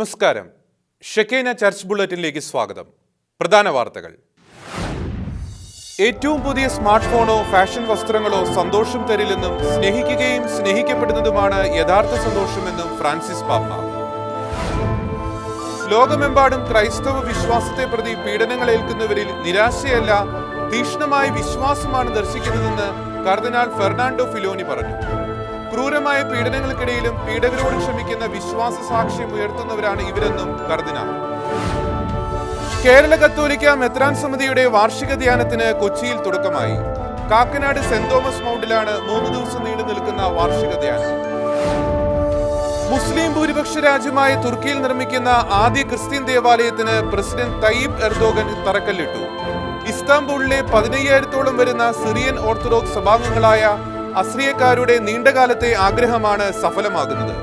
നമസ്കാരം. ഷെക്കേന ചർച്ച് ബുള്ളറ്റിനിലേക്ക് സ്വാഗതം. പ്രധാന വാർത്തകൾ. ഏറ്റവും പുതിയ സ്മാർട്ട് ഫോണോ ഫാഷൻ വസ്ത്രങ്ങളോ സന്തോഷം തരില്ലെന്നും സ്നേഹിക്കുകയും സ്നേഹിക്കപ്പെടുന്നതുമാണ് യഥാർത്ഥ സന്തോഷമെന്നും ഫ്രാൻസിസ് പാപ്പ. ലോകമെമ്പാടും ക്രൈസ്തവ വിശ്വാസത്തെ പ്രതി പീഡനങ്ങൾ ഏൽക്കുന്നവരിൽ നിരാശയല്ല തീക്ഷ്ണമായ വിശ്വാസമാണ് ദർശിക്കുന്നതെന്ന് കർദിനാൾ ഫെർണാണ്ടോ ഫിലോനി പറഞ്ഞു. ക്രൂരമായ പീഡനങ്ങൾക്കിടയിലും പീഡകരോട് ക്ഷമിക്കുന്ന വിശ്വാസ സാക്ഷ്യം ഉയർത്തുന്നവരാണ് ഇവരെന്നും കർദിനാൾ കേരള കത്തോലിക്ക മെത്രാൻ സമിതിയുടെ വാർഷിക ധ്യാനത്തിന് കൊച്ചിയിൽ തുടക്കമായി. കാക്കനാട് സെന്റ് തോമസ് മൗണ്ടിലാണ് മൂന്ന് ദിവസം നീണ്ടു നിൽക്കുന്ന വാർഷിക ധ്യാനം. മുസ്ലിം ഭൂരിപക്ഷ രാജ്യമായ തുർക്കിയിൽ നിർമ്മിക്കുന്ന ആദ്യ ക്രിസ്ത്യൻ ദേവാലയത്തിന് പ്രസിഡന്റ് തയ്യിബ് എർദോഗൻ തറക്കല്ലിട്ടു. ഇസ്താംബൂളിലെ പതിനയ്യായിരത്തോളം വരുന്ന സിറിയൻ ഓർത്തഡോക്സ് സഭാംഗങ്ങളായ അസ്രിയക്കാരുടെ നീണ്ടകാലത്തെ ആഗ്രഹമാണ് സഫലമാകുന്നത്.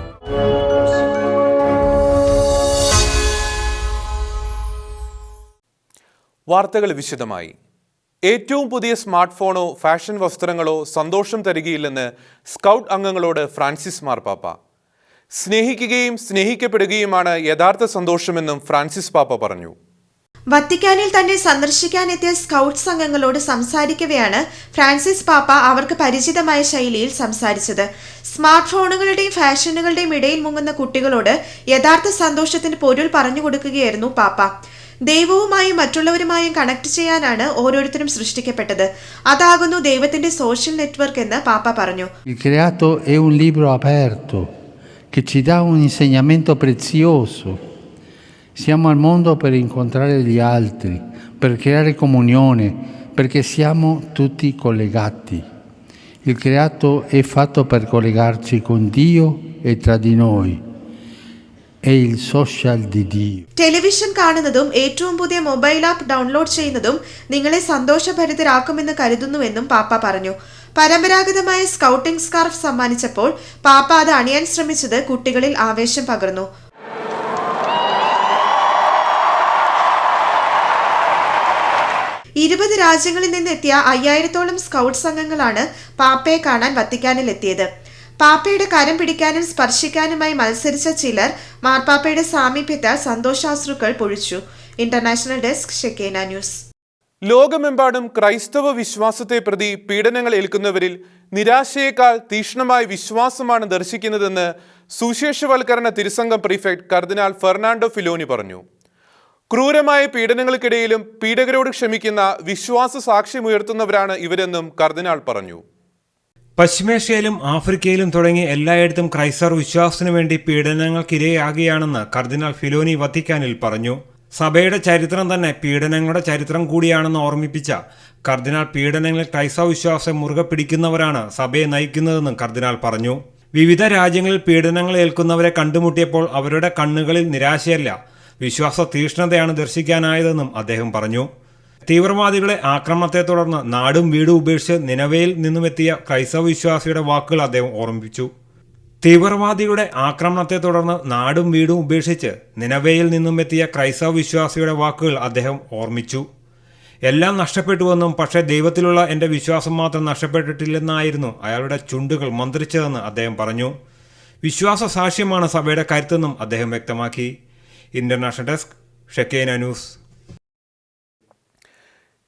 വാർത്തകൾ വിശദമായി. ഏറ്റവും പുതിയ സ്മാർട്ട് ഫോണോ ഫാഷൻ വസ്ത്രങ്ങളോ സന്തോഷം തരികയില്ലെന്ന് സ്കൗട്ട് അംഗങ്ങളോട് ഫ്രാൻസിസ് മാർപ്പാപ്പ. സ്നേഹിക്കുകയും സ്നേഹിക്കപ്പെടുകയുമാണ് യഥാർത്ഥ സന്തോഷമെന്നും ഫ്രാൻസിസ് പാപ്പ പറഞ്ഞു. വത്തിക്കാനിൽ തന്നെ സന്ദർശിക്കാനെത്തിയ സ്കൗട്ട്സ് സംഘങ്ങളോട് സംസാരിക്കവെയാണ് ഫ്രാൻസിസ് പാപ്പ അവർക്ക് പരിചിതമായ ശൈലിയിൽ സംസാരിച്ചത്. സ്മാർട്ട് ഫോണുകളുടെയും ഫാഷനുകളുടെയും ഇടയിൽ മുങ്ങുന്ന കുട്ടികളോട് യഥാർത്ഥ സന്തോഷത്തിന്റെ പൊരുൾ പറഞ്ഞു കൊടുക്കുകയായിരുന്നു പാപ്പ. ദൈവവുമായും മറ്റുള്ളവരുമായും കണക്ട് ചെയ്യാനാണ് ഓരോരുത്തരും സൃഷ്ടിക്കപ്പെട്ടത്. അതാകുന്നു ദൈവത്തിന്റെ സോഷ്യൽ നെറ്റ്വർക്ക് എന്ന് പാപ്പ പറഞ്ഞു. Che ci dà un insegnamento prezioso. Siamo al mondo per incontrare gli altri, per creare comunione, perché siamo tutti collegati. Il creato è fatto per collegarci con Dio e tra di noi. È il social di Dio. Television കാണുന്നതും ഏറ്റവും പുതിയ mobile app download ചെയ്യുന്നതും നിങ്ങളെ സന്തോഷഭരിതരാക്കുമെന്ന് കരുതുന്നുവെന്നും പാപ്പ പറഞ്ഞു പരമ്പരാഗതമായ scouting scarf സമ്മാനിച്ചപ്പോൾ പാപ്പ അത് അണിയാൻ ശ്രമിച്ചത് കുട്ടികളിൽ ആവേശം പകർന്നു ഇരുപത് രാജ്യങ്ങളിൽ നിന്നെത്തിയ അയ്യായിരത്തോളം സ്കൗട്ട് സംഘങ്ങളാണ് പാപ്പയെ കാണാൻ വത്തിക്കാനിൽ എത്തിയത് പാപ്പയുടെ കരം പിടിക്കാനും സ്പർശിക്കാനുമായി മത്സരിച്ച ചിലർ മാർപ്പാപ്പയുടെ സാമീപ്യത്താൽ സന്തോഷാശ്രുക്കൾ പൊഴിച്ചു. International desk Shekinah news. ലോകമെമ്പാടും ക്രൈസ്തവ വിശ്വാസത്തെ പ്രതി പീഡനങ്ങൾ ഏൽക്കുന്നവരിൽ നിരാശയേക്കാൾ തീക്ഷ്ണമായ വിശ്വാസമാണ് ദർശിക്കുന്നതെന്ന് സുശേഷവൽക്കരണ തിരുസംഘം പ്രീഫെക്ട് കർദിനാൾ ഫെർണാണ്ടോ ഫിലോനി പറഞ്ഞു. ക്രൂരമായ പീഡനങ്ങൾക്കിടയിലും പീഡകരോട് ക്ഷമിക്കുന്ന വിശ്വാസ സാക്ഷ്യമുയർത്തുന്നവരാണ് ഇവരെന്നും കർദിനാൾ പറഞ്ഞു. പശ്ചിമേഷ്യയിലും ആഫ്രിക്കയിലും തുടങ്ങി എല്ലായിടത്തും ക്രൈസ്തവർ വിശ്വാസത്തിനു വേണ്ടി പീഡനങ്ങൾക്കിരയാകുകയാണെന്ന് കർദിനാൾ ഫിലോനി വത്തിക്കാനിൽ പറഞ്ഞു. സഭയുടെ ചരിത്രം തന്നെ പീഡനങ്ങളുടെ ചരിത്രം കൂടിയാണെന്ന് ഓർമ്മിപ്പിച്ച കർദിനാൾ പീഡനങ്ങളിൽ ക്രൈസ്തവ വിശ്വാസം മുറുകെ പിടിക്കുന്നവരാണ് സഭയെ നയിക്കുന്നതെന്നും കർദിനാൾ പറഞ്ഞു. വിവിധ രാജ്യങ്ങളിൽ പീഡനങ്ങൾ ഏൽക്കുന്നവരെ കണ്ടുമുട്ടിയപ്പോൾ അവരുടെ കണ്ണുകളിൽ നിരാശയല്ല വിശ്വാസ തീഷ്ണതയാണ് ദർശിക്കാനായതെന്നും അദ്ദേഹം പറഞ്ഞു. തീവ്രവാദികളെ ആക്രമണത്തെ തുടർന്ന് നാടും വീടും ഉപേക്ഷിച്ച് നിലവയിൽ നിന്നുമെത്തിയ ക്രൈസ്തവ വിശ്വാസിയുടെ വാക്കുകൾ അദ്ദേഹം ഓർമ്മിപ്പിച്ചു. തീവ്രവാദികളുടെ ആക്രമണത്തെ തുടർന്ന് നാടും വീടും ഉപേക്ഷിച്ച് നിലവയിൽ നിന്നുമെത്തിയ ക്രൈസ്തവ വിശ്വാസിയുടെ വാക്കുകൾ അദ്ദേഹം ഓർമ്മിച്ചു. എല്ലാം നഷ്ടപ്പെട്ടുവെന്നും പക്ഷേ ദൈവത്തിലുള്ള എന്റെ വിശ്വാസം മാത്രം നഷ്ടപ്പെട്ടിട്ടില്ലെന്നായിരുന്നു അയാളുടെ ചുണ്ടുകൾ മന്ത്രിച്ചതെന്ന് അദ്ദേഹം പറഞ്ഞു. വിശ്വാസ സാക്ഷ്യമാണ് സഭയുടെ കരുത്തെന്നും അദ്ദേഹം വ്യക്തമാക്കി. International desk Shekinah news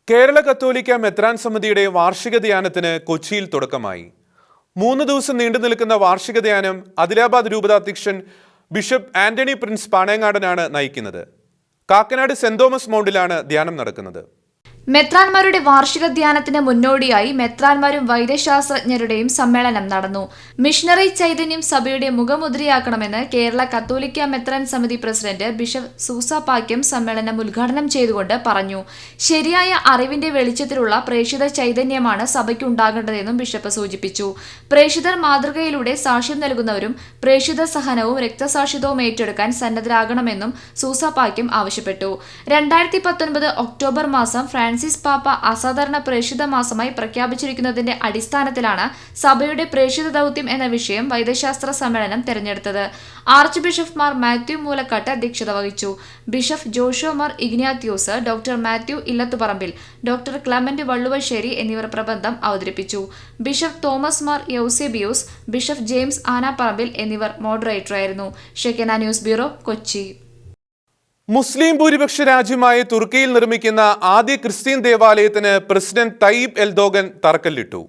Kerala കത്തോലിക്ക മെത്രാൻ സമിതിയുടെ വാർഷിക ധ്യാനത്തിന് കൊച്ചിയിൽ തുടക്കമായി. മൂന്ന് ദിവസം നീണ്ടു നിൽക്കുന്ന വാർഷിക ധ്യാനം ആദിലാബാദ് രൂപതാധ്യക്ഷൻ ബിഷപ്പ് ആന്റണി പ്രിൻസ് പാണേങ്ങാടനാണ് നയിക്കുന്നത്. കാക്കനാട് സെന്റ് തോമസ് മൗണ്ടിലാണ് ധ്യാനം നടക്കുന്നത്. മെത്രാൻമാരുടെ വാർഷിക ധ്യാനത്തിന് മുന്നോടിയായി മെത്രാൻമാരും വൈദ്യശാസ്ത്രജ്ഞരുടെയും സമ്മേളനം നടന്നു. മിഷണറി ചൈതന്യം സഭയുടെ മുഖമുദ്രയാക്കണമെന്ന് കേരള കത്തോലിക്ക മെത്രാൻ സമിതി പ്രസിഡന്റ് ബിഷപ്പ് സൂസ പാക്യം സമ്മേളനം ഉദ്ഘാടനം ചെയ്തുകൊണ്ട് പറഞ്ഞു. ശരിയായ അറിവിന്റെ വെളിച്ചത്തിലുള്ള പ്രേക്ഷിത ചൈതന്യമാണ് സഭയ്ക്കുണ്ടാകേണ്ടതെന്നും ബിഷപ്പ് സൂചിപ്പിച്ചു. പ്രേക്ഷിതർ മാതൃകയിലൂടെ സാക്ഷ്യം നൽകുന്നവരും പ്രേക്ഷിത സഹനവും രക്തസാക്ഷിത്വവും ഏറ്റെടുക്കാൻ സന്നദ്ധരാകണമെന്നും സൂസ പാക്യം ആവശ്യപ്പെട്ടു. രണ്ടായിരത്തി ഒക്ടോബർ മാസം ഫ്രാൻസിസ് ഫ്രാൻസിസ് പാപ്പ അസാധാരണ പ്രേക്ഷിത മാസമായി പ്രഖ്യാപിച്ചിരിക്കുന്നതിന്റെ അടിസ്ഥാനത്തിലാണ് സഭയുടെ പ്രേക്ഷിത ദൗത്യം എന്ന വിഷയം വൈദ്യശാസ്ത്ര സമ്മേളനം തെരഞ്ഞെടുത്തത്. ആർച്ച് ബിഷപ്പ്മാർ മാത്യു മൂലക്കാട്ട് അധ്യക്ഷത വഹിച്ചു. Bishop Joshua Mar Ignatius doctor Mathew Illathuparambil doctor Clement Valluvassery എന്നിവർ പ്രബന്ധം അവതരിപ്പിച്ചു. Bishop Thomas Mar Eusebius bishop James Anaparambil എന്നിവർ മോഡറേറ്ററായിരുന്നു ഷെക്കന ന്യൂസ് ബ്യൂറോ കൊച്ചി. മുസ്ലിം ഭൂരിപക്ഷ രാജ്യമായ തുർക്കിയിൽ നിർമ്മിക്കുന്ന ആദ്യ ക്രിസ്ത്യൻ ദേവാലയത്തിന് പ്രസിഡന്റ് തയ്യിബ് എൽദോഗൻ തറക്കല്ലിട്ടു.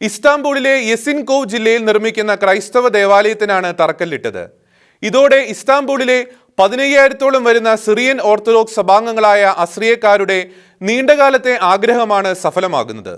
ഇസ്താംബൂളിലെ യെസിൻകോവ് ജില്ലയിൽ നിർമ്മിക്കുന്ന ക്രൈസ്തവ ദേവാലയത്തിനാണ് തറക്കല്ലിട്ടത്. ഇതോടെ ഇസ്താംബൂളിലെ പതിനയ്യായിരത്തോളം വരുന്ന സിറിയൻ ഓർത്തഡോക്സ് സഭാംഗങ്ങളായ അസ്രിയക്കാരുടെ നീണ്ടകാലത്തെ ആഗ്രഹമാണ് സഫലമാകുന്നത്.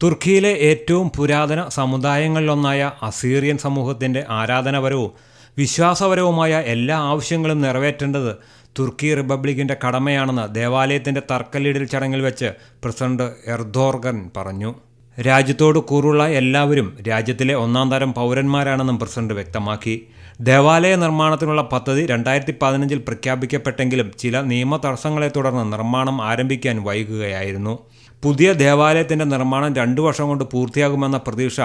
തുർക്കിയിലെ ഏറ്റവും പുരാതന സമുദായങ്ങളിലൊന്നായ അസീറിയൻ സമൂഹത്തിന്റെ ആരാധനാപരവും വിശ്വാസപരവുമായ എല്ലാ ആവശ്യങ്ങളും നിറവേറ്റേണ്ടത് തുർക്കി റിപ്പബ്ലിക്കിന്റെ കടമയാണെന്ന് ദേവാലയത്തിന്റെ തർക്കലീഡിൽ ചടങ്ങിൽ വെച്ച് പ്രസിഡന്റ് എർദോർഗൻ പറഞ്ഞു. രാജ്യത്തോട് കൂറുള്ള എല്ലാവരും രാജ്യത്തിലെ ഒന്നാം തരം പൗരന്മാരാണെന്നും പ്രസിഡന്റ് വ്യക്തമാക്കി. ദേവാലയ നിർമ്മാണത്തിനുള്ള പദ്ധതി രണ്ടായിരത്തി പതിനഞ്ചിൽ പ്രഖ്യാപിക്കപ്പെട്ടെങ്കിലും ചില നിയമ തടസ്സങ്ങളെ തുടർന്ന് നിർമ്മാണം ആരംഭിക്കാൻ വൈകുകയായിരുന്നു. പുതിയ ദേവാലയത്തിന്റെ നിർമ്മാണം രണ്ടു വർഷം കൊണ്ട് പൂർത്തിയാകുമെന്ന പ്രതീക്ഷ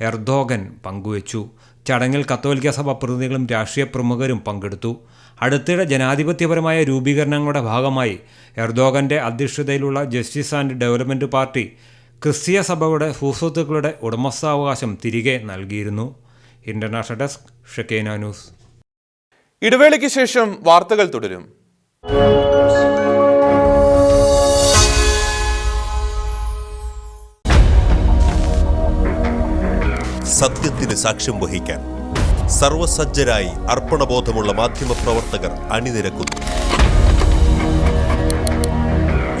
എർദോഗൻ പങ്കുവച്ചു. ചടങ്ങിൽ കത്തോലിക്ക സഭ പ്രതിനിധികളും രാഷ്ട്രീയ പ്രമുഖരും പങ്കെടുത്തു. അടുത്തിടെ ജനാധിപത്യപരമായ രൂപീകരണങ്ങളുടെ ഭാഗമായി എർദോഗന്റെ അധ്യക്ഷതയിലുള്ള ജസ്റ്റിസ് ആൻഡ് ഡെവലപ്മെന്റ് പാർട്ടി ക്രിസ്തീയ സഭയുടെ ഭൂസ്വത്തുക്കളുടെ ഉടമസ്ഥാവകാശം തിരികെ നൽകിയിരുന്നു. International desk Shekinah news. ഇടവേളയ്ക്ക് ശേഷം വാർത്തകൾ തുടരും. സത്യത്തിന് സാക്ഷ്യം വഹിക്കാൻ സർവസജ്ജരായി അർപ്പണബോധമുള്ള മാധ്യമപ്രവർത്തകർ അണിനിരക്കുന്നു.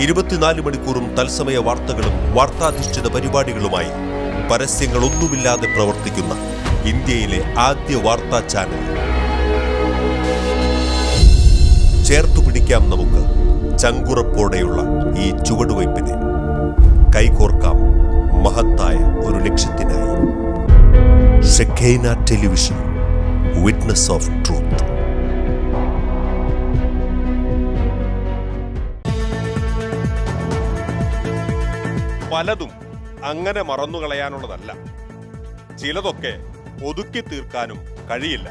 ഇരുപത്തിനാല് മണിക്കൂറും തത്സമയ വാർത്തകളും വാർത്താധിഷ്ഠിത പരിപാടികളുമായി പരസ്യങ്ങളൊന്നുമില്ലാതെ പ്രവർത്തിക്കുന്ന ഇന്ത്യയിലെ ആദ്യ വാർത്താ ചാനൽ. ചേർത്തു പിടിക്കാം നമുക്ക് ചങ്കുറപ്പോടെയുള്ള ഈ ചുവടുവയ്പ്പിനെ. കൈകോർക്കാം മഹത്തായ ഒരു ലക്ഷ്യത്തിനായി. Shekinah television witness of truth പലതും അങ്ങനെ മറന്നുകളയാനുള്ളതല്ല. ചിലതൊക്കെ ഒതുക്കി തീർക്കാനും കഴിയില്ല.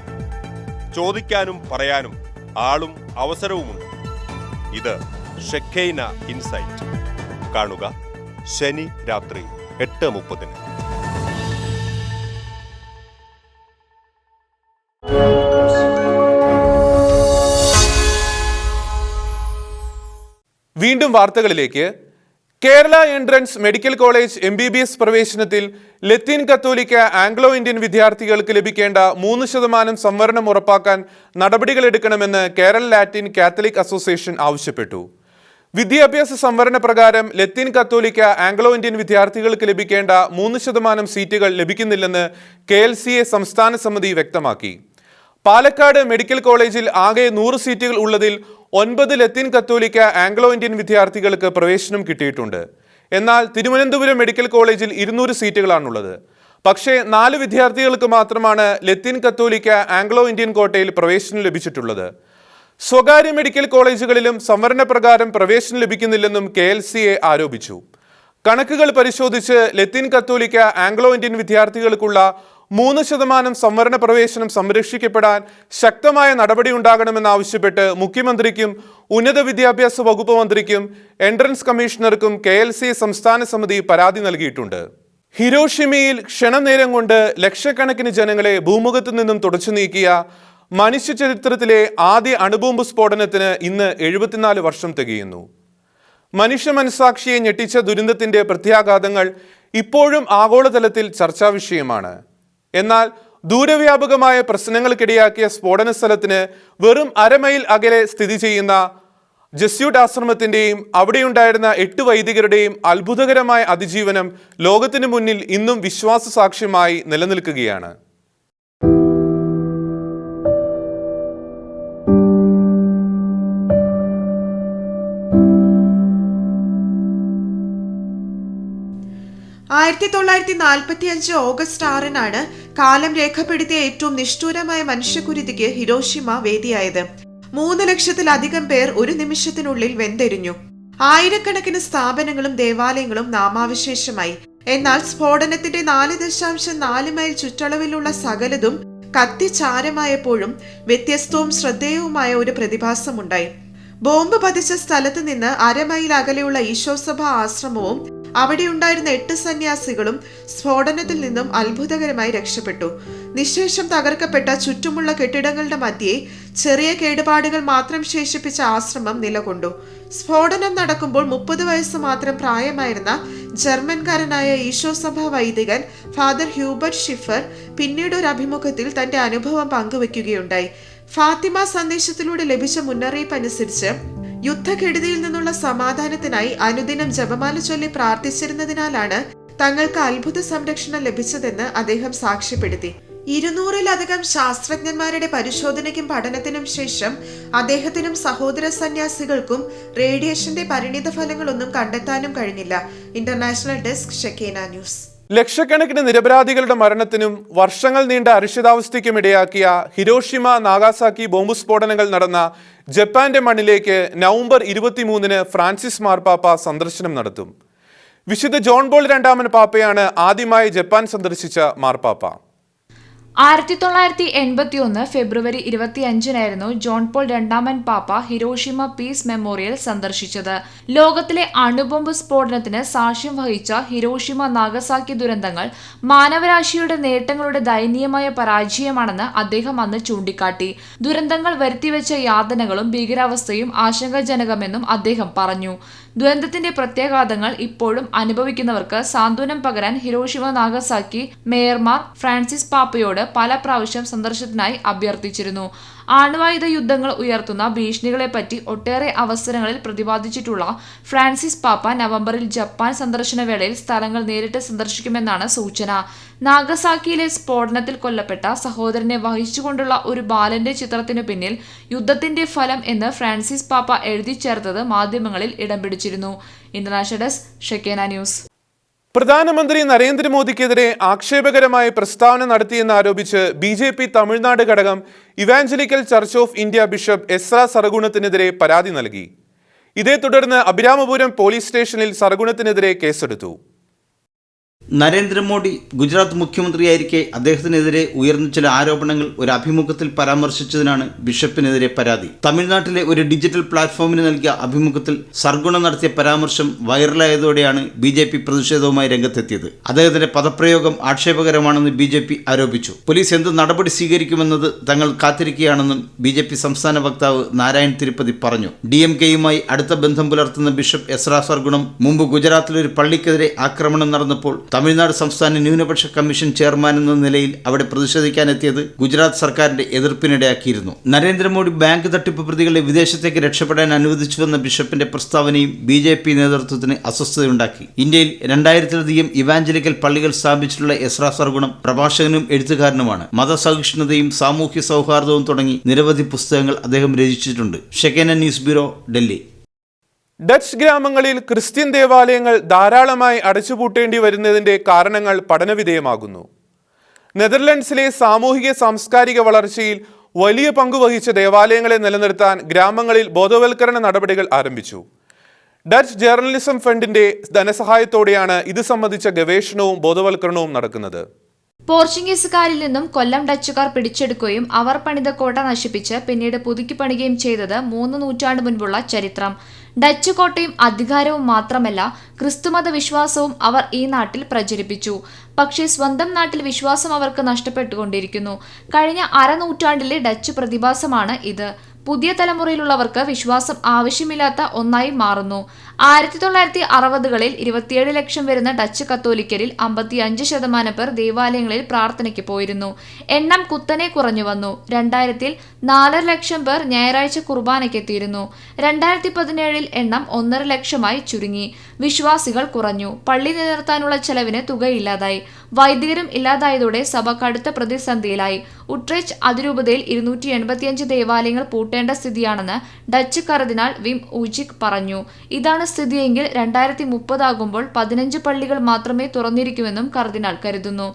ചോദിക്കാനും പറയാനും ആളും അവസരവുമുണ്ട്. ഇത് ഷെഖൈന ഇൻസൈറ്റ്. കാണുക ശനി രാത്രി എട്ട് മുപ്പതിന്. വീണ്ടും വാർത്തകളിലേക്ക്. Kerala entrance medical college M B B S പ്രവേശനത്തിൽ ലത്തീൻ കത്തോലിക്ക ആംഗ്ലോ ഇന്ത്യൻ വിദ്യാർത്ഥികൾക്ക് ലഭിക്കേണ്ട മൂന്ന് ശതമാനം സംവരണം ഉറപ്പാക്കാൻ നടപടികളെടുക്കണമെന്ന് കേരള ലാറ്റിൻ കാത്തലിക് അസോസിയേഷൻ ആവശ്യപ്പെട്ടു. വിദ്യാഭ്യാസ സംവരണ പ്രകാരം ലത്തീൻ കത്തോലിക്ക ആംഗ്ലോ ഇന്ത്യൻ വിദ്യാർത്ഥികൾക്ക് ലഭിക്കേണ്ട മൂന്ന് ശതമാനം സീറ്റുകൾ ലഭിക്കുന്നില്ലെന്ന് കെ സംസ്ഥാന സമിതി വ്യക്തമാക്കി. പാലക്കാട് മെഡിക്കൽ കോളേജിൽ ആകെ നൂറ് സീറ്റുകൾ ഉള്ളതിൽ ഒൻപത് ലത്തീൻ കത്തോലിക്ക ആംഗ്ലോ ഇന്ത്യൻ വിദ്യാർത്ഥികൾക്ക് പ്രവേശനം കിട്ടിയിട്ടുണ്ട്. എന്നാൽ തിരുവനന്തപുരം മെഡിക്കൽ കോളേജിൽ ഇരുന്നൂറ് സീറ്റുകളാണുള്ളത്. പക്ഷേ നാല് വിദ്യാർത്ഥികൾക്ക് മാത്രമാണ് ലത്തീൻ കത്തോലിക്ക ആംഗ്ലോ ഇന്ത്യൻ കോട്ടയിൽ പ്രവേശനം ലഭിച്ചിട്ടുള്ളത്. സ്വകാര്യ മെഡിക്കൽ കോളേജുകളിലും സംവരണ പ്രകാരം പ്രവേശനം ലഭിക്കുന്നില്ലെന്നും കെ എൽ സി എ ആരോപിച്ചു. കണക്കുകൾ പരിശോധിച്ച് ലത്തീൻ കത്തോലിക്ക ആംഗ്ലോ ഇന്ത്യൻ വിദ്യാർത്ഥികൾക്കുള്ള മൂന്ന് ശതമാനം സംവരണ പ്രവേശനം സംരക്ഷിക്കപ്പെടാൻ ശക്തമായ നടപടി ഉണ്ടാകണമെന്നാവശ്യപ്പെട്ട് മുഖ്യമന്ത്രിക്കും ഉന്നത വിദ്യാഭ്യാസ വകുപ്പ് മന്ത്രിക്കും എൻട്രൻസ് കമ്മീഷണർക്കും കെ സംസ്ഥാന സമിതി പരാതി നൽകിയിട്ടുണ്ട്. ഹിരോഷിമയിൽ ക്ഷണനേരം കൊണ്ട് ലക്ഷക്കണക്കിന് ജനങ്ങളെ ഭൂമുഖത്തു നിന്നും തുടച്ചു നീക്കിയ മനുഷ്യ ചരിത്രത്തിലെ ആദ്യ അണുബോംബ് സ്ഫോടനത്തിന് ഇന്ന് എഴുപത്തിനാല് വർഷം തികയുന്നു. മനുഷ്യ മനസാക്ഷിയെ ഞെട്ടിച്ച ദുരന്തത്തിന്റെ പ്രത്യാഘാതങ്ങൾ ഇപ്പോഴും ആഗോളതലത്തിൽ ചർച്ചാ വിഷയമാണ് എന്നാൽ ദൂരവ്യാപകമായ പ്രശ്നങ്ങൾക്കിടയാക്കിയ സ്ഫോടന സ്ഥലത്തിന് വെറും അരമൈൽ അകലെ സ്ഥിതി ചെയ്യുന്ന ജസ്യൂട്ട് ആശ്രമത്തിന്റെയും അവിടെയുണ്ടായിരുന്ന എട്ട് വൈദികരുടെയും അത്ഭുതകരമായ അതിജീവനം ലോകത്തിനു മുന്നിൽ ഇന്നും വിശ്വാസ സാക്ഷ്യമായി നിലനിൽക്കുകയാണ്. ആയിരത്തി തൊള്ളായിരത്തി നാൽപ്പത്തി അഞ്ച് ഓഗസ്റ്റ് ആറിനാണ് കാലം രേഖപ്പെടുത്തിയ ഏറ്റവും നിഷ്ഠൂരമായ മനുഷ്യക്കുരുതിക്ക് ഹിരോഷിമ വേദിയായത്. മൂന്ന് ലക്ഷത്തിലധികം പേർ ഒരു നിമിഷത്തിനുള്ളിൽ വെന്തെരിഞ്ഞു. ആയിരക്കണക്കിന് സ്ഥാപനങ്ങളും ദേവാലയങ്ങളും നാമാവശേഷമായി. എന്നാൽ സ്ഫോടനത്തിന്റെ നാല് ദശാംശം നാല് മൈൽ ചുറ്റളവിലുള്ള സകലതും കത്തിച്ചാരമായപ്പോഴും വ്യത്യസ്തവും ശ്രദ്ധേയവുമായ ഒരു പ്രതിഭാസമുണ്ടായി. ബോംബ് പതിച്ച സ്ഥലത്ത് നിന്ന് അരമൈൽ അകലെയുള്ള ഈശോസഭ ആശ്രമവും അവിടെയുണ്ടായിരുന്ന എട്ട് സന്യാസികളും സ്ഫോടനത്തിൽ നിന്നും അത്ഭുതകരമായി രക്ഷപ്പെട്ടു. നിശേഷം തകർക്കപ്പെട്ട ചുറ്റുമുള്ള കെട്ടിടങ്ങളുടെ മധ്യേ ചെറിയ കേടുപാടുകൾ മാത്രം ശേഷിപ്പിച്ച ആശ്രമം നിലകൊണ്ടു. സ്ഫോടനം നടക്കുമ്പോൾ മുപ്പത് വയസ്സ് മാത്രം പ്രായമായിരുന്ന ജർമ്മൻകാരനായ ഈശോസഭ വൈദികൻ ഫാദർ ഹ്യൂബർട്ട് ഷിഫർ പിന്നീട് ഒരു അഭിമുഖത്തിൽ തന്റെ അനുഭവം പങ്കുവെക്കുകയുണ്ടായി. ഫാത്തിമ സന്ദേശത്തിലൂടെ ലഭിച്ച മുന്നറിയിപ്പ് അനുസരിച്ച് യുദ്ധക്കെടുതിയിൽ നിന്നുള്ള സമാധാനത്തിനായി അനുദിനം ജപമാല ചൊല്ലി പ്രാർത്ഥിച്ചിരുന്നതിനാലാണ് തങ്ങൾക്ക് അത്ഭുത സംരക്ഷണം ലഭിച്ചതെന്ന് അദ്ദേഹം സാക്ഷ്യപ്പെടുത്തി. ഇരുന്നൂറിലധികം ശാസ്ത്രജ്ഞന്മാരുടെ പരിശോധനയ്ക്കും പഠനത്തിനും ശേഷം അദ്ദേഹത്തിനും സഹോദര സന്യാസികൾക്കും റേഡിയേഷന്റെ പരിണിത ഫലങ്ങളൊന്നും കണ്ടെത്താനും കഴിഞ്ഞില്ല. International desk Shekinah news. ലക്ഷക്കണക്കിന് നിരപരാധികളുടെ മരണത്തിനും വർഷങ്ങൾ നീണ്ട അരക്ഷിതാവസ്ഥയ്ക്കും ഇടയാക്കിയ ഹിരോഷിമ നാഗാസാക്കി ബോംബ് സ്ഫോടനങ്ങൾ നടന്ന ജപ്പാന്റെ മണ്ണിലേക്ക് നവംബർ ഇരുപത്തിമൂന്നിന് ഫ്രാൻസിസ് മാർപ്പാപ്പ സന്ദർശനം നടത്തും. വിശുദ്ധ ജോൺ ബോൾ രണ്ടാമൻ പാപ്പയാണ് ആദ്യമായി ജപ്പാൻ സന്ദർശിച്ച മാർപ്പാപ്പ. ആയിരത്തി തൊള്ളായിരത്തി എൺപത്തി ഒന്ന് ഫെബ്രുവരി ഇരുപത്തിയഞ്ചിനായിരുന്നു ജോൺ പോൾ രണ്ടാമൻ പാപ്പ ഹിരോഷിമ പീസ് മെമ്മോറിയൽ സന്ദർശിച്ചത്. ലോകത്തിലെ അണുബോംബ് സ്ഫോടനത്തിന് സാക്ഷ്യം വഹിച്ച ഹിരോഷിമ നാഗസാക്കി ദുരന്തങ്ങൾ മാനവരാശിയുടെ നേട്ടങ്ങളുടെ ദയനീയമായ പരാജയമാണെന്ന് അദ്ദേഹം അന്ന് ചൂണ്ടിക്കാട്ടി. ദുരന്തങ്ങൾ വരുത്തിവെച്ച യാതനകളും ഭീകരാവസ്ഥയും ആശങ്കാജനകമെന്നും അദ്ദേഹം പറഞ്ഞു. ദുരന്തത്തിന്റെ പ്രത്യാഘാതങ്ങൾ ഇപ്പോഴും അനുഭവിക്കുന്നവർക്ക് സാന്ത്വനം പകരാൻ ഹിരോഷിമ നാഗസാക്കി മേയർമാർ ഫ്രാൻസിസ് പാപ്പയോട് പല പ്രാവശ്യം സന്ദർശനത്തിനായി അഭ്യർത്ഥിച്ചിരുന്നു. ആണവായുധ യുദ്ധങ്ങൾ ഉയർത്തുന്ന ഭീഷണികളെപ്പറ്റി ഒട്ടേറെ അവസരങ്ങളിൽ പ്രതിപാദിച്ചിട്ടുള്ള ഫ്രാൻസിസ് പാപ്പ നവംബറിൽ ജപ്പാൻ സന്ദർശന വേളയിൽ സ്ഥലങ്ങൾ നേരിട്ട് സന്ദർശിക്കുമെന്നാണ് സൂചന. നാഗസാക്കിയിലെ സ്ഫോടനത്തിൽ കൊല്ലപ്പെട്ട സഹോദരനെ വഹിച്ചുകൊണ്ടുള്ള ഒരു ബാലന്റെ ചിത്രത്തിനു പിന്നിൽ യുദ്ധത്തിന്റെ ഫലം എന്ന് ഫ്രാൻസിസ് പാപ്പ എഴുതി ചേർത്തത് മാധ്യമങ്ങളിൽ ഇടം പിടിച്ചിരുന്നു. International desk Shekinah news. പ്രധാനമന്ത്രി നരേന്ദ്രമോദിക്കെതിരെ ആക്ഷേപകരമായ പ്രസ്താവന നടത്തിയെന്ന് ആരോപിച്ച് ബി ജെ പി തമിഴ്നാട് ഘടകം evangelical church of India bishop Ezra സർഗുണത്തിനെതിരെ പരാതി നൽകി. ഇതേ തുടർന്ന് അഭിരാമപുരം പോലീസ് സ്റ്റേഷനിൽ സർഗുണത്തിനെതിരെ കേസെടുത്തു. നരേന്ദ്രമോദി ഗുജറാത്ത് മുഖ്യമന്ത്രിയായിരിക്കെ അദ്ദേഹത്തിനെതിരെ ഉയർന്ന ചില ആരോപണങ്ങൾ ഒരു അഭിമുഖത്തിൽ പരാമർശിച്ചതിനാണ് ബിഷപ്പിനെതിരെ പരാതി. തമിഴ്നാട്ടിലെ ഒരു ഡിജിറ്റൽ പ്ലാറ്റ്ഫോമിന് നൽകിയ അഭിമുഖത്തിൽ സർഗുണ നടത്തിയ പരാമർശം വൈറലായതോടെയാണ് ബി ജെ പി പ്രതിഷേധവുമായി രംഗത്തെത്തിയത്. അദ്ദേഹത്തിന്റെ പദപ്രയോഗം ആക്ഷേപകരമാണെന്ന് ബി ജെ പി ആരോപിച്ചു. പോലീസ് എന്ത് നടപടി സ്വീകരിക്കുമെന്നത് തങ്ങൾ കാത്തിരിക്കുകയാണെന്നും ബി ജെ പി സംസ്ഥാന വക്താവ് നാരായൺ തിരുപ്പതി പറഞ്ഞു. ഡി എം കെയുമായി അടുത്ത ബന്ധം പുലർത്തുന്ന ബിഷപ്പ് എസ്രാ സർഗുണം മുമ്പ് ഗുജറാത്തിലെ ഒരു പള്ളിക്കെതിരെ ആക്രമണം നടന്നപ്പോൾ തമിഴ്നാട് സംസ്ഥാന ന്യൂനപക്ഷ കമ്മീഷൻ ചെയർമാൻ എന്ന നിലയിൽ അവിടെ പ്രതിഷേധിക്കാനെത്തിയത് ഗുജറാത്ത് സർക്കാരിന്റെ എതിർപ്പിനിടയാക്കിയിരുന്നു. നരേന്ദ്രമോദി ബാങ്ക് തട്ടിപ്പ് പ്രതികളെ വിദേശത്തേക്ക് രക്ഷപ്പെടാൻ അനുവദിച്ചുവെന്ന ബിഷപ്പിന്റെ പ്രസ്താവനയും ബി ജെ പി നേതൃത്വത്തിന് അസ്വസ്ഥതയുണ്ടാക്കി. ഇന്ത്യയിൽ രണ്ടായിരത്തിലധികം ഇവാഞ്ചലിക്കൽ പള്ളികൾ സ്ഥാപിച്ചിട്ടുള്ള എസ്രാ സർഗുണം പ്രഭാഷകനും എഴുത്തുകാരനുമാണ്. മതസഹിഷ്ണുതയും സാമൂഹ്യ സൗഹാർദ്ദവും തുടങ്ങി നിരവധി പുസ്തകങ്ങൾ അദ്ദേഹം രചിച്ചിട്ടുണ്ട്. Shekinah news bureau Delhi. Dutch ഗ്രാമങ്ങളിൽ ക്രിസ്ത്യൻ ദേവാലയങ്ങൾ ധാരാളമായി അടച്ചുപൂട്ടേണ്ടി വരുന്നതിന്റെ കാരണങ്ങൾ പഠനവിധേയമാകുന്നു. നെതർലൻഡ്സിലെ സാമൂഹിക സാംസ്കാരിക വളർച്ചയിൽ വലിയ പങ്കുവഹിച്ച ദേവാലയങ്ങളെ നിലനിർത്താൻ ഗ്രാമങ്ങളിൽ ബോധവൽക്കരണ നടപടികൾ ആരംഭിച്ചു. ഡച്ച് ജേർണലിസം ഫണ്ടിന്റെ ധനസഹായത്തോടെയാണ് ഇത് സംബന്ധിച്ച ഗവേഷണവും ബോധവൽക്കരണവും നടക്കുന്നത്. പോർച്ചുഗീസുകാരിൽ നിന്നും കൊല്ലം ഡച്ചുകാർ പിടിച്ചെടുക്കുകയും അവർ പണിത കോട്ട നശിപ്പിച്ച് പിന്നീട് പുതുക്കി പണിയുകയും ചെയ്തത് മൂന്ന് നൂറ്റാണ്ട് മുൻപുള്ള ചരിത്രം. ഡച്ച് കോട്ടയും അധികാരവും മാത്രമല്ല ക്രിസ്തുമത വിശ്വാസവും അവർ ഈ നാട്ടിൽ പ്രചരിപ്പിച്ചു. പക്ഷേ സ്വന്തം നാട്ടിൽ വിശ്വാസം അവർക്ക് നഷ്ടപ്പെട്ടുകൊണ്ടിരിക്കുന്നു. കഴിഞ്ഞ അരനൂറ്റാണ്ടിലെ ഡച്ച് പ്രതിഭാസമാണ് ഇത്. പുതിയ തലമുറയിലുള്ളവർക്ക് വിശ്വാസം ആവശ്യമില്ലാത്ത ഒന്നായി മാറുന്നു. ആയിരത്തി തൊള്ളായിരത്തി അറുപതുകളിൽ ഇരുപത്തിയേഴ് ലക്ഷം വരുന്ന ഡച്ച് കത്തോലിക്കരിൽ അമ്പത്തിയഞ്ച് ശതമാനം പേർ ദേവാലയങ്ങളിൽ പ്രാർത്ഥനയ്ക്ക് പോയിരുന്നു. എണ്ണം കുത്തനെ കുറഞ്ഞു വന്നു. രണ്ടായിരത്തിൽ നാലര ലക്ഷം പേർ ഞായറാഴ്ച കുർബാനയ്ക്കെത്തിയിരുന്നു രണ്ടായിരത്തി പതിനേഴിൽ എണ്ണം ഒന്നര ലക്ഷമായി ചുരുങ്ങി. വിശ്വാസികൾ കുറഞ്ഞു. പള്ളി നിലനിർത്താനുള്ള ചെലവിന് തുകയില്ലാതായി. വൈദികരും ഇല്ലാതായതോടെ സഭ കടുത്ത പ്രതിസന്ധിയിലായി. ഉട്രേച്ച് അതിരൂപതയിൽ ഇരുന്നൂറ്റി എൺപത്തിയഞ്ച് ദേവാലയങ്ങൾ പൂട്ടേണ്ട സ്ഥിതിയാണെന്ന് ഡച്ച് കർദിനാൾ വിം ഊജിക് പറഞ്ഞു. ഇതാണ് സ്ഥിതിയെങ്കിൽ രണ്ടായിരത്തി മുപ്പതാകുമ്പോൾ പതിനഞ്ച് പള്ളികൾ മാത്രമേ തുറന്നിരിക്കുമെന്നും കർദിനാൾ കരുതുന്നു.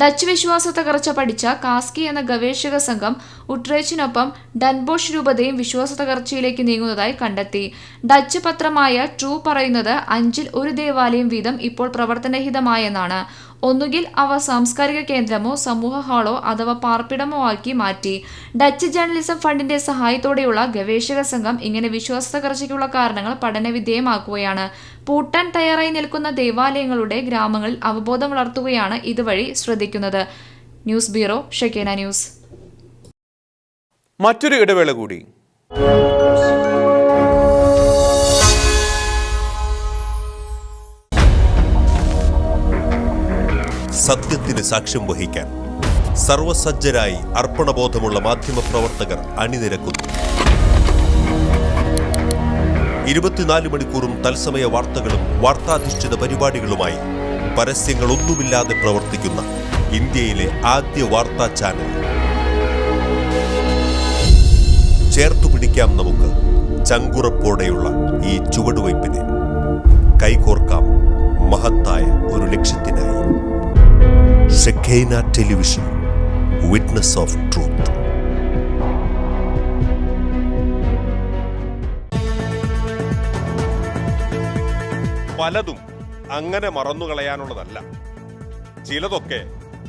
ഡച്ച് വിശ്വാസ തകർച്ച പഠിച്ച കാസ്കി എന്ന ഗവേഷക സംഘം ഉട്രേച്ചിനൊപ്പം ഡൻബോഷ് രൂപതയും വിശ്വാസ തകർച്ചയിലേക്ക് നീങ്ങുന്നതായി കണ്ടെത്തി. ഡച്ച് പത്രമായ ട്രൂ പറയുന്നത് അഞ്ചിൽ ഒരു ദേവാലയം വീതം ഇപ്പോൾ പ്രവർത്തനരഹിതമായെന്നാണ് ഒന്നുകിൽ അവ സാംസ്കാരിക കേന്ദ്രമോ സമൂഹ ഹാളോ അഥവാ പാർപ്പിടമോ ആക്കി മാറ്റി. ഡച്ച് ജേർണലിസം ഫണ്ടിന്റെ സഹായത്തോടെയുള്ള ഗവേഷക സംഘം ഇങ്ങനെ വിശ്വാസ തകർച്ചയ്ക്കുള്ള കാരണങ്ങൾ പഠനവിധേയമാക്കുകയാണ്. പൂട്ടാൻ തയ്യാറായി നിൽക്കുന്ന ദേവാലയങ്ങളുടെ ഗ്രാമങ്ങളിൽ അവബോധം വളർത്തുകയാണ് ഇതുവഴി ശ്രദ്ധിക്കുന്നത്. News bureau Shekinah news. മറ്റൊരു ഇടവേള കൂടി. സത്യത്തിന് സാക്ഷ്യം വഹിക്കാൻ സർവസജ്ജരായി അർപ്പണബോധമുള്ള മാധ്യമ മാധ്യമപ്രവർത്തകർ അണിനിരക്കുന്നു. ഇരുപത്തിനാല് മണിക്കൂറും തത്സമയ വാർത്തകളും വാർത്താധിഷ്ഠിത പരിപാടികളുമായി പരസ്യങ്ങളൊന്നുമില്ലാതെ പ്രവർത്തിക്കുന്ന ഇന്ത്യയിലെ ആദ്യ വാർത്താ ചാനൽ. ചേർത്തു പിടിക്കാം നമുക്ക് ചങ്കുറപ്പോടെയുള്ള ഈ ചുവടുവയ്പ്പിനെ. കൈകോർക്കാം മഹത്തായ ഒരു ലക്ഷ്യത്തിനായി. Shekinah television witness of truth പലതും അങ്ങനെ മറന്നുകളയാനുള്ളതല്ല. ചിലതൊക്കെ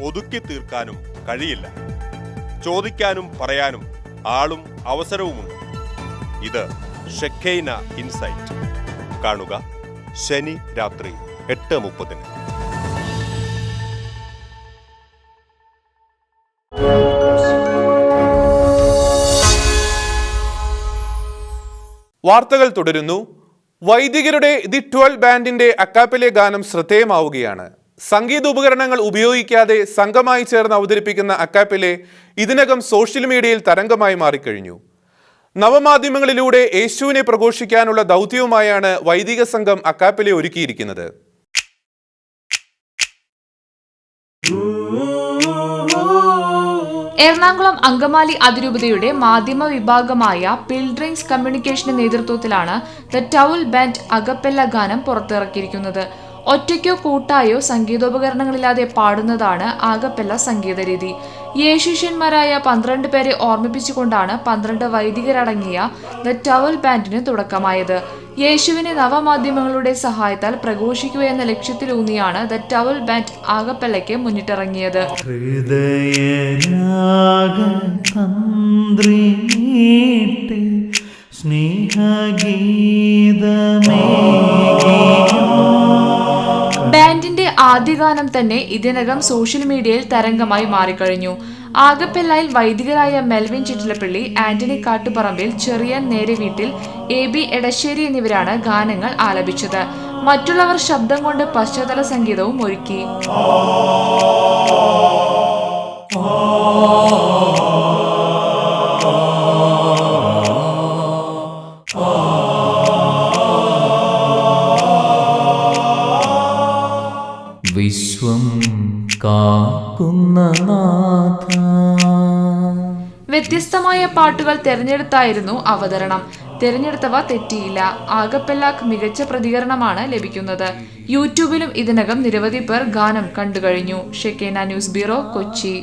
ഒതുക്കി തീർക്കാനും കഴിയില്ല. ചോദിക്കാനും പറയാനും ആളും അവസരവുമുണ്ട്. ഇത് ഷെഖൈന ഇൻസൈറ്റ് കാണുക ശനി രാത്രി എട്ട് മുപ്പതിന്. വാർത്തകൾ തുടരുന്നു. വൈദികരുടെ ദി ട്വൽവ് ബാൻഡിന്റെ അക്കാപ്പിലെ ഗാനം ശ്രദ്ധേയമാവുകയാണ്. സംഗീത ഉപകരണങ്ങൾ ഉപയോഗിക്കാതെ സംഘമായി ചേർന്ന് അവതരിപ്പിക്കുന്ന അക്കാപ്പിലെ ഇതിനകം സോഷ്യൽ മീഡിയയിൽ തരംഗമായി മാറിക്കഴിഞ്ഞു. നവമാധ്യമങ്ങളിലൂടെ യേശുവിനെ പ്രഘോഷിക്കാനുള്ള ദൗത്യവുമായാണ് വൈദിക സംഘം അക്കാപ്പിലെ ഒരുക്കിയിരിക്കുന്നത്. എറണാകുളം അങ്കമാലി അതിരൂപതയുടെ മാധ്യമ വിഭാഗമായ പിൽഡ്രിങ്സ് കമ്മ്യൂണിക്കേഷന്റെ നേതൃത്വത്തിലാണ് ദ ടൗൽ ബാൻഡ് അകപ്പെല്ല ഗാനം പുറത്തിറക്കിയിരിക്കുന്നത്. ഒറ്റയ്ക്കോ കൂട്ടായോ സംഗീതോപകരണങ്ങളില്ലാതെ പാടുന്നതാണ് ആകപ്പെല്ല സംഗീത രീതി യേശുഷ്യന്മാരായ പന്ത്രണ്ട് പേരെ ഓർമ്മിപ്പിച്ചുകൊണ്ടാണ് പന്ത്രണ്ട് വൈദികരടങ്ങിയ ദ ടവൽ ബാൻഡിന് തുടക്കമായത്. യേശുവിനെ നവമാധ്യമങ്ങളുടെ സഹായത്താൽ പ്രഘോഷിക്കുക എന്ന ലക്ഷ്യത്തിലൂന്നിയാണ് ദ ടവൽ ബാൻഡ് ആകപ്പെല്ലയ്ക്ക് മുന്നിട്ടിറങ്ങിയത്. സ്നേഹഗീതമേ ബാൻഡിന്റെ ആദ്യ ഗാനം തന്നെ ഇതിനകം സോഷ്യൽ മീഡിയയിൽ തരംഗമായി മാറിക്കഴിഞ്ഞു. ആകപ്പെല്ലായിൽ വൈദികരായ മെൽവിൻ ചിറ്റിലപ്പള്ളി ആന്റണി കാട്ടുപറമ്പിൽ ചെറിയ നേരെ വീട്ടിൽ എ ബി എടശ്ശേരി എന്നിവരാണ് ഗാനങ്ങൾ ആലപിച്ചത്. മറ്റുള്ളവർ ശബ്ദം കൊണ്ട് പശ്ചാത്തല സംഗീതവും ഒരുക്കി. വ്യത്യസ്തമായ പാട്ടുകൾ തിരഞ്ഞെടുത്തായിരുന്നു അവതരണം. തിരഞ്ഞെടുത്തവ തെറ്റിയില്ല. ആകപ്പെല്ലാക്ക് മികച്ച പ്രതികരണമാണ് ലഭിക്കുന്നത്. യൂട്യൂബിലും ഇതിനകം നിരവധി പേർ ഗാനം കണ്ടുകഴിഞ്ഞു ഷെക്കേന ന്യൂസ് ബ്യൂറോ കൊച്ചി.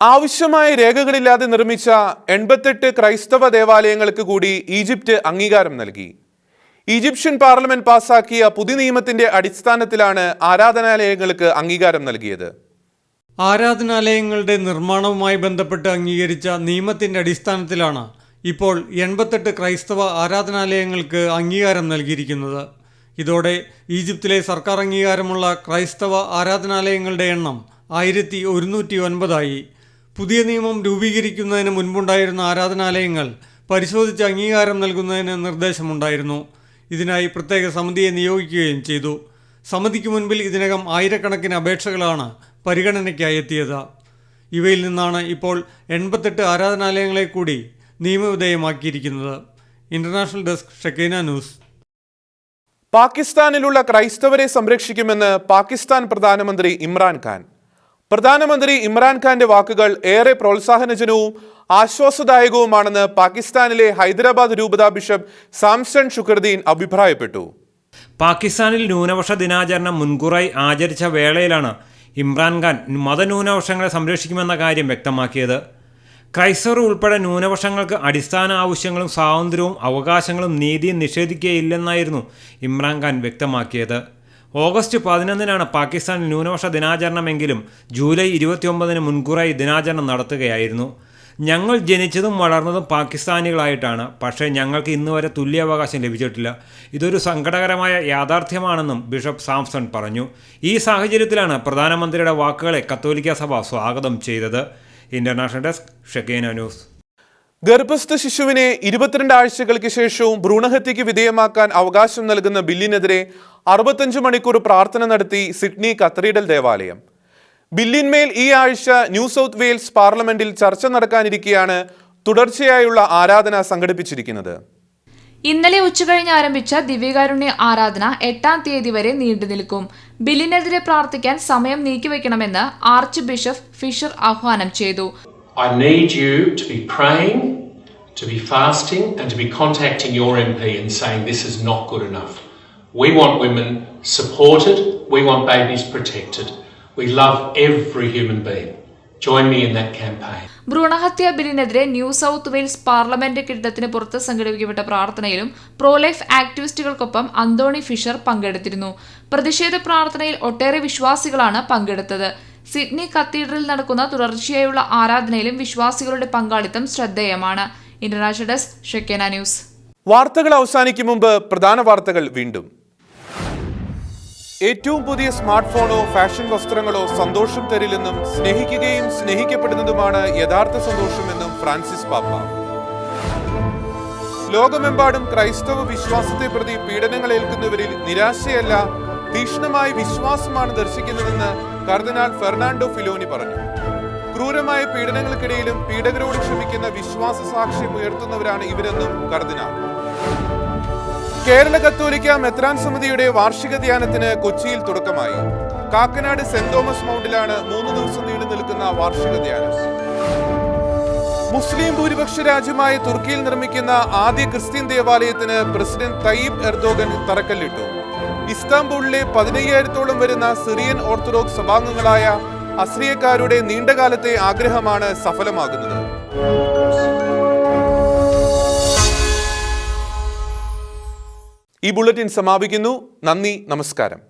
ആവശ്യമായ രേഖകളില്ലാതെ നിർമ്മിച്ച എൺപത്തെട്ട് ക്രൈസ്തവ ദേവാലയങ്ങൾക്ക് കൂടി ഈജിപ്റ്റ് അംഗീകാരം നൽകി. ഈജിപ്ഷ്യൻ പാർലമെന്റ് പാസാക്കിയ പുതിയ നിയമത്തിന്റെ അടിസ്ഥാനത്തിലാണ് ആരാധനാലയങ്ങൾക്ക് അംഗീകാരം നൽകിയത്. ആരാധനാലയങ്ങളുടെ നിർമ്മാണവുമായി ബന്ധപ്പെട്ട് അംഗീകരിച്ച നിയമത്തിന്റെ അടിസ്ഥാനത്തിലാണ് ഇപ്പോൾ എൺപത്തെട്ട് ക്രൈസ്തവ ആരാധനാലയങ്ങൾക്ക് അംഗീകാരം നൽകിയിരിക്കുന്നത്. ഇതോടെ ഈജിപ്തിലെ സർക്കാർ അംഗീകാരമുള്ള ക്രൈസ്തവ ആരാധനാലയങ്ങളുടെ എണ്ണം ആയിരത്തി ഒരുന്നൂറ്റി ഒൻപതായി പുതിയ നിയമം രൂപീകരിക്കുന്നതിന് മുൻപുണ്ടായിരുന്ന ആരാധനാലയങ്ങൾ പരിശോധിച്ച് അംഗീകാരം നൽകുന്നതിന് നിർദ്ദേശമുണ്ടായിരുന്നു. ഇതിനായി പ്രത്യേക സമിതിയെ നിയോഗിക്കുകയും ചെയ്തു. സമിതിക്ക് മുൻപിൽ ഇതിനകം ആയിരക്കണക്കിന് അപേക്ഷകളാണ് പരിഗണനയ്ക്കായി എത്തിയത് ഇവയിൽ നിന്നാണ് ഇപ്പോൾ എൺപത്തെട്ട് ആരാധനാലയങ്ങളെ കൂടി നിയമവിധേയമാക്കിയിരിക്കുന്നത്. International desk Shekinah news. പാകിസ്ഥാനിലുള്ള ക്രൈസ്തവരെ സംരക്ഷിക്കുമെന്ന് പാകിസ്ഥാൻ പ്രധാനമന്ത്രി ഇമ്രാൻഖാൻ പ്രധാനമന്ത്രി ഇമ്രാൻഖാന്റെ വാക്കുകൾ ഏറെ പ്രോത്സാഹനജനവും ആശ്വാസദായകവുമാണെന്ന് പാകിസ്ഥാനിലെ ഹൈദരാബാദ് രൂപതാ ബിഷപ്പ് സാംസൺ ഷുക്കർദീൻ അഭിപ്രായപ്പെട്ടു. പാകിസ്ഥാനിൽ ന്യൂനപക്ഷ ദിനാചരണം മുൻകൂറായി ആചരിച്ച വേളയിലാണ് ഇമ്രാൻഖാൻ മതന്യൂനപക്ഷങ്ങളെ സംരക്ഷിക്കുമെന്ന കാര്യം വ്യക്തമാക്കിയത്. ക്രൈസ്തവർ ഉൾപ്പെടെ ന്യൂനപക്ഷങ്ങൾക്ക് അടിസ്ഥാന ആവശ്യങ്ങളും സ്വാതന്ത്ര്യവും അവകാശങ്ങളും നീതിയും നിഷേധിക്കുകയില്ലെന്നായിരുന്നു ഇമ്രാൻഖാൻ വ്യക്തമാക്കിയത്. ഓഗസ്റ്റ് പതിനൊന്നിനാണ് പാകിസ്ഥാനിൽ ന്യൂനപക്ഷ ദിനാചരണമെങ്കിലും ജൂലൈ ഇരുപത്തിയൊമ്പതിന് മുൻകൂറായി ദിനാചരണം നടത്തുകയായിരുന്നു. ഞങ്ങൾ ജനിച്ചതും വളർന്നതും പാകിസ്ഥാനികളായിട്ടാണ്. പക്ഷേ ഞങ്ങൾക്ക് ഇന്ന് വരെ തുല്യാവകാശം ലഭിച്ചിട്ടില്ല. ഇതൊരു സങ്കടകരമായ യാഥാർത്ഥ്യമാണെന്നും ബിഷപ്പ് സാംസൺ പറഞ്ഞു. ഈ സാഹചര്യത്തിലാണ് പ്രധാനമന്ത്രിയുടെ വാക്കുകളെ കത്തോലിക്ക സഭ സ്വാഗതം ചെയ്തത്. International desk Shekinah news. ഗർഭസ്ഥ ശിശുവിനെ ഇരുപത്തിരണ്ട് ആഴ്ചകൾക്ക് ശേഷവും ഭ്രൂണഹത്യയ്ക്ക് വിധേയമാക്കാൻ അവകാശം നൽകുന്ന ബില്ലിനെതിരെ അറുപത്തഞ്ച് മണിക്കൂർ പ്രാർത്ഥന നടത്തി സിഡ്നി കത്തീഡ്രൽ ദേവാലയം. ബില്ലിന്മേൽ ഈ ആഴ്ച ന്യൂ സൗത്ത് വെയിൽസ് പാർലമെന്റിൽ ചർച്ച നടക്കാനിരിക്കെയാണ് തുടർച്ചയായുള്ള ആരാധന സംഘടിപ്പിച്ചിരിക്കുന്നത് ഇന്നലെ ഉച്ചകഴിഞ്ഞ് ആരംഭിച്ച ദിവ്യകാരുണ്യ ആരാധന എട്ടാം തീയതി വരെ നീണ്ടുനിൽക്കും ബില്ലിനെതിരെ പ്രാർത്ഥിക്കാൻ സമയം നീക്കിവെക്കണമെന്ന് ആർച്ച് ബിഷപ്പ് ഫിഷർ ആഹ്വാനം ചെയ്തു I need you to be praying, to be fasting, and to be contacting your MP and saying this is not good enough. We want women supported, we want babies protected. We love every human being. Join me in that campaign. ഭ്രൂണഹത്യ ബില്ലിനെതിരെ new south Wales parliament കെട്ടിടത്തിന് പുറത്ത് സംഘടിപ്പിക്കപ്പെട്ട പ്രാർത്ഥനയിലും pro life ആക്ടിവിസ്റ്റുകൾക്കൊപ്പം Anthony Fisher പങ്കെടുത്തിരുന്നു. പ്രതിഷേധ പ്രാർത്ഥനയിൽ ഒട്ടേറെ വിശ്വാസികളാണ് പങ്കെടുത്തത്. സിഡ്നി കത്തീഡ്രലിൽ നടക്കുന്ന തുടർച്ചയായുള്ള ആരാധനയിലും വിശ്വാസികളുടെ പങ്കാളിത്തം ശ്രദ്ധേയമാണ്. International desk Shekinah news. വാർത്തകൾ അവസാനിക്കും മുമ്പ് പ്രധാന വാർത്തകൾ വീണ്ടും. ഏറ്റവും പുതിയ സ്മാർട്ട് ഫോണോ ഫാഷൻ വസ്ത്രങ്ങളോ സന്തോഷം തരില്ലെന്നും സ്നേഹിക്കുകയും സ്നേഹിക്കപ്പെടുന്നതുമാണ് യഥാർത്ഥ സന്തോഷമെന്നും ഫ്രാൻസിസ് പാപ്പ. ലോകമെമ്പാടും ക്രൈസ്തവ വിശ്വാസത്തെ പ്രതി പീഡനങ്ങൾ ഏൽക്കുന്നവരിൽ നിരാശയല്ല തീക്ഷ്ണമായ വിശ്വാസമാണ് ദർശിക്കുന്നതെന്ന് കർദിനാൾ ഫെർണാണ്ടോ ഫിലോനി പറഞ്ഞു. ക്രൂരമായ പീഡനങ്ങൾക്കിടയിലും പീഡകരോട് ക്ഷമിക്കുന്ന വിശ്വാസ സാക്ഷ്യം ഉയർത്തുന്നവരാണ് ഇവരെന്നും കർദിനാൾ. കേരള കത്തോലിക്ക മെത്രാൻ സമിതിയുടെ വാർഷിക ധ്യാനത്തിന് കൊച്ചിയിൽ തുടക്കമായി. കാക്കനാട് സെന്റ് തോമസ് മൗണ്ടിലാണ് മൂന്ന് ദിവസം നീണ്ടു നിൽക്കുന്ന വാർഷിക ധ്യാനം. മുസ്ലിം ഭൂരിപക്ഷ രാജ്യമായ തുർക്കിയിൽ നിർമ്മിക്കുന്ന ആദ്യ ക്രിസ്ത്യൻ ദേവാലയത്തിന് പ്രസിഡന്റ് തയ്യിബ് എർദോഗൻ തറക്കല്ലിട്ടു. ഇസ്താംബൂളിലെ പതിനയ്യായിരത്തോളം വരുന്ന സിറിയൻ ഓർത്തഡോക്സ് സഭാംഗങ്ങളായ അസ്രിയക്കാരുടെ നീണ്ടകാലത്തെ ആഗ്രഹമാണ് സഫലമാകുന്നത്. ഈ ബുള്ളറ്റിൻ സമാപിക്കുന്നു. നന്ദി നമസ്കാരം.